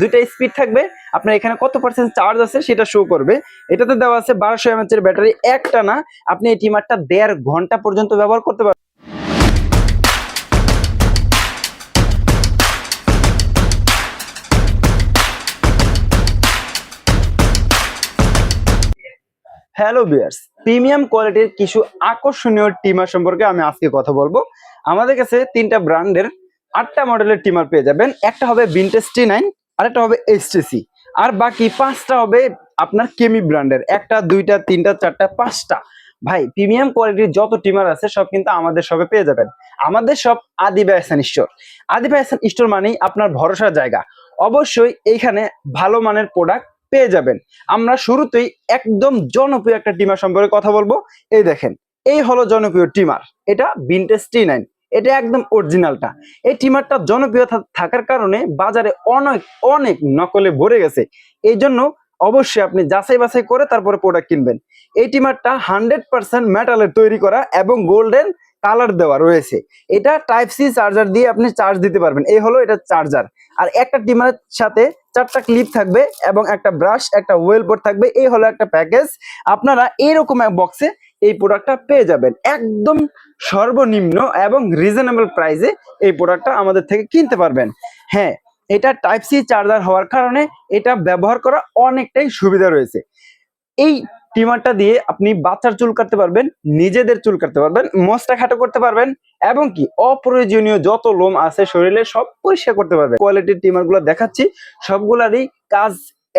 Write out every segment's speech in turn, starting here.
দুইটা স্পিড থাকবে। আপনার এখানে কত পার্সেন্ট চার্জ আছে সেটা শো করবে। এটাতে দেওয়া আছে বারোশো এমএচ এর ব্যাটারি একটা না। আপনি এই টিমারটা দেড় ঘণ্টা পর্যন্ত ব্যবহার করতে পারবেন হ্যালো বিয়ার্স প্রিমিয়াম কোয়ালিটির কিছু আকর্ষণীয় টিমার সম্পর্কে আমি আজকে কথা বলব। আমাদের কাছে তিনটা ব্র্যান্ডের আটটা মডেলের টিমার পেয়ে যাবেন। একটা হবে ভিনটেজ টি নাইন আরেকটা হবে এইচটিসি আর বাকি পাঁচটা হবে আপনার কেমি ব্র্যান্ডের একটা, দুইটা, তিনটা, চারটা, পাঁচটা। ভাই প্রিমিয়াম কোয়ালিটির যত টিমার আছে, সব কিন্তু আমাদের সবে পেয়ে যাবেন। আমাদের সব আদি ব্যয়সান স্টোর আদি ব্যয়সান স্টোর মানেই আপনার ভরসার জায়গা। অবশ্যই এইখানে ভালো মানের প্রোডাক্ট পেয়ে যাবেন। আমরা শুরুতেই একদম জনপ্রিয় একটা টিমার সম্পর্কে কথা বলব। এই দেখেন, এই হলো জনপ্রিয় টিমার এটা ভিনটেজ টি নাইন এটা একদম অরিজিনালটা এই টিমারটা জনপ্রিয়তা থাকার কারণে বাজারে অনেক অনেক নকলে ভরে গেছে। এই জন্য অবশ্যই আপনি যাচাই বাছাই করে তারপরে প্রোডাক্ট কিনবেন। এই টিমারটা হান্ড্রেড পার্সেন্ট মেটালের তৈরি করা এবং গোল্ডেন কালার দেওয়া রয়েছে। এটা টাইপ সি চার্জার দিয়ে আপনি চার্জ দিতে পারবেন। এই হলো এটা চার্জার আর একটা টিমারের সাথে চারটা ক্লিপ থাকবে এবং একটা ব্রাশ একটা ওয়েল বোর্ড থাকবে। এই হলো একটা প্যাকেজ আপনারা এরকম এক বক্সে এই প্রোডাক্টটা পেয়ে যাবেন। একদম সর্বনিম্ন এবং রিজনেবল প্রাইসে এই প্রোডাক্টটা আমাদের থেকে কিনতে পারবেন। হ্যাঁ এটা টাইপ সি চার্জার হওয়ার কারণে এটা ব্যবহার করা অনেকটাই সুবিধা রয়েছে। এই টিমারটা দিয়ে আপনি বাচ্চার চুল কাটতে পারবেন, নিজেদের চুল কাটতে পারবেন মোচটা খাটো করতে পারবেন, এবং কি অপ্রয়োজনীয় যত লোম আছে শরীরে সব পরিষ্কার করতে পারবেন। কোয়ালিটির টিমারগুলো দেখাচ্ছি, সবগুলারই কাজ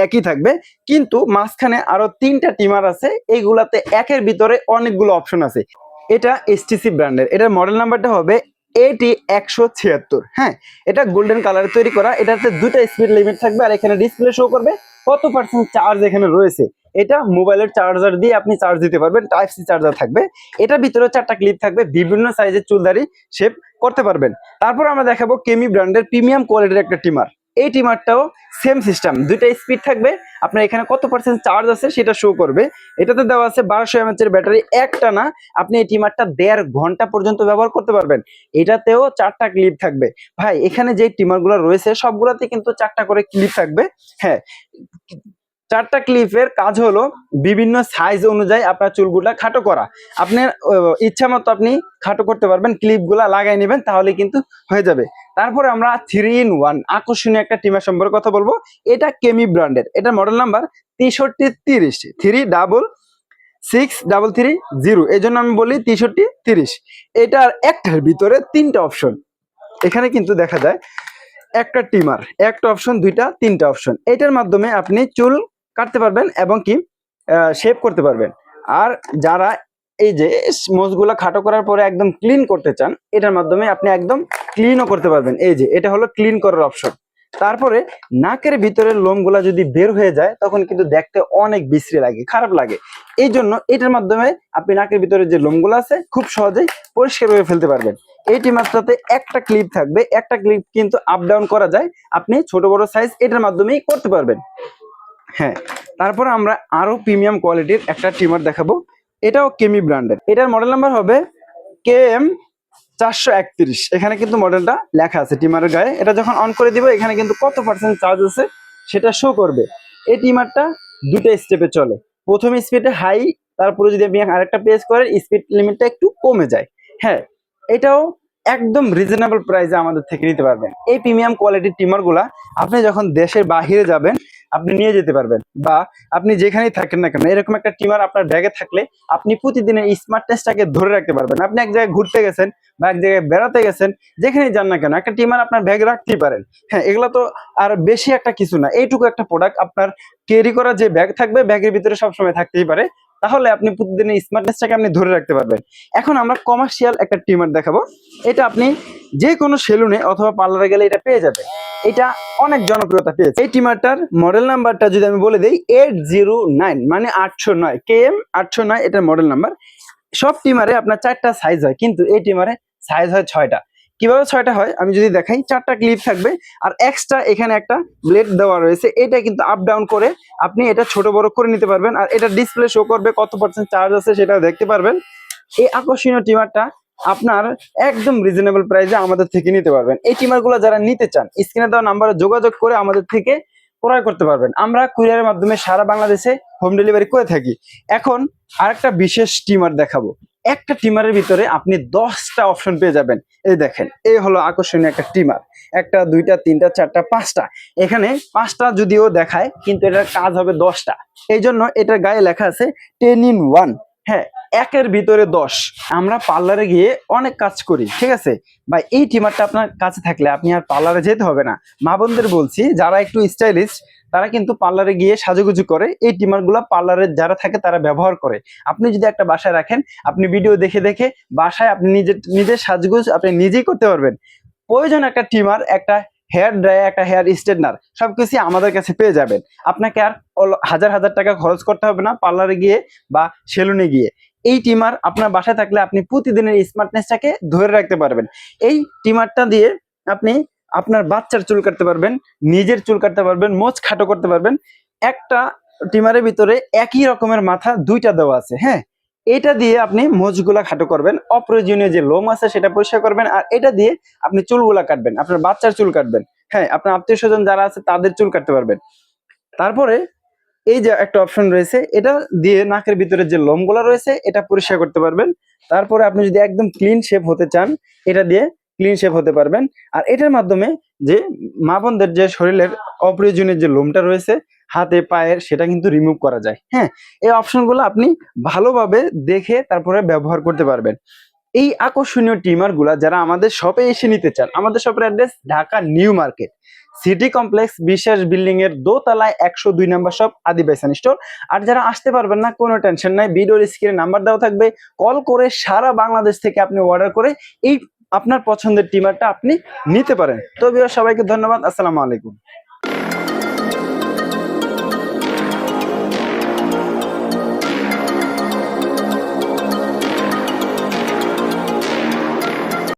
একই থাকবে। কিন্তু মাঝখানে আরও তিনটা টিমার আছে, এইগুলাতে একের ভিতরে অনেকগুলো অপশন আছে। এটা এসটিসি ব্র্যান্ডের এটার মডেল নাম্বারটা হবে এটি একশো ছিয়াত্তর হ্যাঁ? এটা গোল্ডেন কালারে তৈরি করা, এটাতে দুটা স্পিড লিমিট থাকবে আর এখানে ডিসপ্লে শো করবে। কত পার্সেন্ট চার্জ এখানে রয়েছে? এটা মোবাইলের চার্জার দিয়ে আপনি চার্জ দিতে পারবেন টাইপ সি চার্জার থাকবে। এটার ভিতরে চারটা ক্লিপ থাকবে, বিভিন্ন সাইজের চুলদারি শেপ করতে পারবেন। তারপর আমরা দেখাবো কেমি ব্র্যান্ডের প্রিমিয়াম কোয়ালিটির একটা টিমার। এই টিমারটাও সেম সিস্টেম দুইটা স্পিড থাকবে। আপনার এখানে কত পার্সেন্ট চার্জ আছে সেটা শো করবে। এটাতে দেওয়া আছে বারোশো এমএচের ব্যাটারি একটা না, আপনি এই টিমারটা দেড় ঘণ্টা পর্যন্ত ব্যবহার করতে পারবেন। এটাতেও চারটা ক্লিপ থাকবে। ভাই, এখানে যে টিমারগুলো রয়েছে, সবগুলোতে কিন্তু চারটা করে ক্লিপ থাকবে। হ্যাঁ চারটা ক্লিপের কাজ হলো বিভিন্ন সাইজ অনুযায়ী আপনার চুলগুলা খাটো করা। আপনার ইচ্ছা মতো আপনি খাটো করতে পারবেন, ক্লিপগুলা লাগাই নেবেন, তাহলে কিন্তু হয়ে যাবে। তারপরে আমরা থ্রি ইন ওয়ান আকর্ষণীয় একটা টিমার সম্পর্কে কথা বলব। এটা কেমি ব্র্যান্ডের এটা মডেল নাম্বার তেষট্টি তিরিশ three double six double three zero এই জন্য আমি বলি তেষট্টি তিরিশ। এটার একটার ভিতরে তিনটা অপশন এখানে কিন্তু দেখা যায়, একটা টিমার একটা অপশন দুইটা, তিনটা অপশন এটার মাধ্যমে আপনি চুল কাটতে পারবেন এবং কি শেপ করতে পারবেন। আর যারা এই যে মোজগুলা খাটো করার পরে একদম ক্লিন করতে চান, এটার মাধ্যমে আপনি একদম ক্লিনও করতে পারবেন। এই যে, এটা হলো ক্লিন করার অপশন তারপরে নাকের ভিতরের লোমগুলা যদি বের হয়ে যায়, তখন কিন্তু দেখতে অনেক বিশ্রী লাগে, খারাপ লাগে। এই জন্য এটার মাধ্যমে আপনি নাকের ভিতরে যে লোমগুলো আছে, খুব সহজেই পরিষ্কার করে ফেলতে পারবেন। এইটি টিমারটাতে একটা ক্লিপ থাকবে। একটা ক্লিপ কিন্তু আপ ডাউন করা যায়। আপনি ছোট বড় সাইজ এটার মাধ্যমেই করতে পারবেন। হ্যাঁ তারপর আমরা আরও প্রিমিয়াম কোয়ালিটির একটা টিমার দেখাবো। এটাও কেমি ব্র্যান্ডের এটার মডেল নাম্বার হবে কে এম চারশো একত্রিশ। এখানে কিন্তু মডেলটা লেখা আছে টিমারের গায়ে। এটা যখন অন করে দিব, এখানে কিন্তু কত পার্সেন্ট চার্জ আছে সেটা শো করবে। এই টিমারটা দুটো স্টেপে চলে। প্রথম স্পিডে হাই তারপরে যদি আপনি আরেকটা প্রেস করেন স্পিড লিমিটটা একটু কমে যায়। হ্যাঁ এটাও একদম রিজনেবল প্রাইসে আমাদের থেকে নিতে পারবেন। এই প্রিমিয়াম কোয়ালিটির টিমারগুলা আপনি যখন দেশের বাহিরে যাবেন আপনি নিয়ে যেতে পারবেন বা আপনি যেখানেই থাকেন না কেন, এরকম একটা টিমার আপনার ব্যাগে থাকলে আপনি প্রতিদিনের স্মার্টনেসটাকে ধরে রাখতে পারবেন। আপনি এক জায়গায় ঘুরতে গেছেন বা এক জায়গায় বেড়াতে গেছেন, যেখানেই যান না কেন, একটা টিমার আপনার ব্যাগ রাখতেই পারেন। হ্যাঁ এগুলো তো আর বেশি একটা কিছু না। এইটুকু একটা প্রোডাক্ট আপনার ক্যারি করা যে ব্যাগ থাকবে ব্যাগের ভিতরে সবসময় থাকতেই পারে। তাহলে আপনি প্রতিদিনের স্মার্টনেসটাকে আপনি ধরে রাখতে পারবেন। এখন আমরা কমার্শিয়াল একটা টিমার দেখাবো। এটা আপনি যে কোনো সেলুনে অথবা পার্লারে গেলে এটা পেয়ে যাবে এটা অনেক জনপ্রিয়তা পেয়েছে। এই টিমারটার মডেল নাম্বারটা যদি আমি বলে দিই এইট জিরো নাইন মানে আটশো নয় কে এম আটশো নয়, এটার মডেল নাম্বার সব টিমারে আপনার চারটা সাইজ হয়, কিন্তু এই টিমারে সাইজ হয় ছয়টা। কীভাবে ছয়টা হয়? আমি যদি দেখাই, চারটা ক্লিপ থাকবে আর এক্সট্রা এখানে একটা ব্লেড দেওয়া রয়েছে। এটা কিন্তু আপ ডাউন করে আপনি এটা ছোট, বড় করে নিতে পারবেন আর এটা ডিসপ্লে শো করবে, কত পার্সেন্ট চার্জ আছে সেটা দেখতে পারবেন। এই আকর্ষণীয় টিমারটা আপনার একদম রিজনেবল প্রাইসে আমাদের থেকে নিতে পারবেন। এই টিমারগুলো যারা নিতে চান স্ক্রিনে দেওয়া নাম্বারে যোগাযোগ করে আমাদের থেকে ক্রয় করতে পারবেন। আমরা কুরিয়ারের মাধ্যমে সারা বাংলাদেশে হোম ডেলিভারি করে থাকি। এখন আরেকটা বিশেষ টিমার দেখাবো। একটা টিমারের ভিতরে আপনি দশটা অপশন পেয়ে যাবেন। এই দেখেন, এই হলো আকর্ষণীয় একটা টিমার একটা, দুইটা, তিনটা, চারটা, পাঁচটা। এখানে পাঁচটা যদিও দেখায়, কিন্তু এটার কাজ হবে দশটা। এই জন্য এটার গায়ে লেখা আছে টেন ইন ওয়ান হ্যাঁ একের ভিতরে দশ। আমরা পার্লারে গিয়ে অনেক কাজ করি, ঠিক আছে? বা এই টিমারটা আপনার কাছে থাকলে আপনি আর পার্লারে যেতে হবে না। মা বলছি, যারা একটু স্টাইলিশ তারা কিন্তু পার্লারে গিয়ে সাজুগুজু করে। এই টিমারগুলো পার্লারে যারা থাকে তারা ব্যবহার করে। আপনি যদি একটা বাসায় রাখেন, আপনি ভিডিও দেখে দেখে বাসায় আপনি নিজের নিজের সাজগুজ আপনি নিজেই করতে পারবেন। প্রয়োজন একটা টিমার, একটা হেয়ার ড্রায়ার একটা হেয়ার স্ট্রেটনার সবকিছু আমাদের কাছে পেয়ে যাবেন। আপনাকে আর হাজার হাজার টাকা খরচ করতে হবে না পার্লারে গিয়ে বা সেলুনে গিয়ে। এই টিমার আপনার বাসায় থাকলে আপনি প্রতিদিনের স্মার্টনেসটাকে ধরে রাখতে পারবেন। এই টিমারটা দিয়ে আপনি আপনার বাচ্চার চুল কাটতে পারবেন, নিজের চুল কাটতে পারবেন, মোচ খাটো করতে পারবেন। একটা টিমারের ভিতরে একই রকমের মাথা দুইটা দেওয়া আছে হ্যাঁ? এটা দিয়ে আপনি মোচগুলা খাটো করবেন, অপ্রয়োজনীয় যে লোম আছে সেটা পরিষ্কার করবেন, আর এটা দিয়ে আপনি চুলগুলা কাটবেন, আপনার বাচ্চার চুল কাটবেন হ্যাঁ? আপনার আত্মীয় স্বজন যারা আছে তাদের চুল কাটতে পারবেন। তারপরে এই যে একটা অপশন রয়েছে, এটা দিয়ে নাকের ভিতরে যে লোমগুলা রয়েছে, এটা পরিষ্কার করতে পারবেন। তারপরে আপনি যদি একদম ক্লিন শেপ হতে চান, এটা দিয়ে ক্লিন শেপ হতে পারবেন। আর এটার মাধ্যমে যে মা বোনদের যে শরীরের অপ্রয়োজনীয় যে লোমটা রয়েছে, হাতে, পায়ের, সেটা কিন্তু রিমুভ করা যায়। হ্যাঁ এই অপশনগুলো আপনি ভালোভাবে দেখে তারপরে ব্যবহার করতে পারবেন। এই আকর্ষণীয় টিমারগুলা যারা আমাদের শপে এসে নিতে চান, আমাদের শপের address Dhaka new market. City complex Biswas building এর দোতলায় একশো দুই নাম্বার শপ আদিবাসী স্টোর আর যারা আসতে পারবেন না, কোনো টেনশন নাই, ভিডিওর স্ক্রিনে নাম্বার দেওয়া থাকবে। কল করে সারা বাংলাদেশ থেকে আপনি অর্ডার করে এই আপনার পছন্দের টিমারটা আপনি নিতে পারেন। তো সবাইকে ধন্যবাদ। আসসালামু আলাইকুম।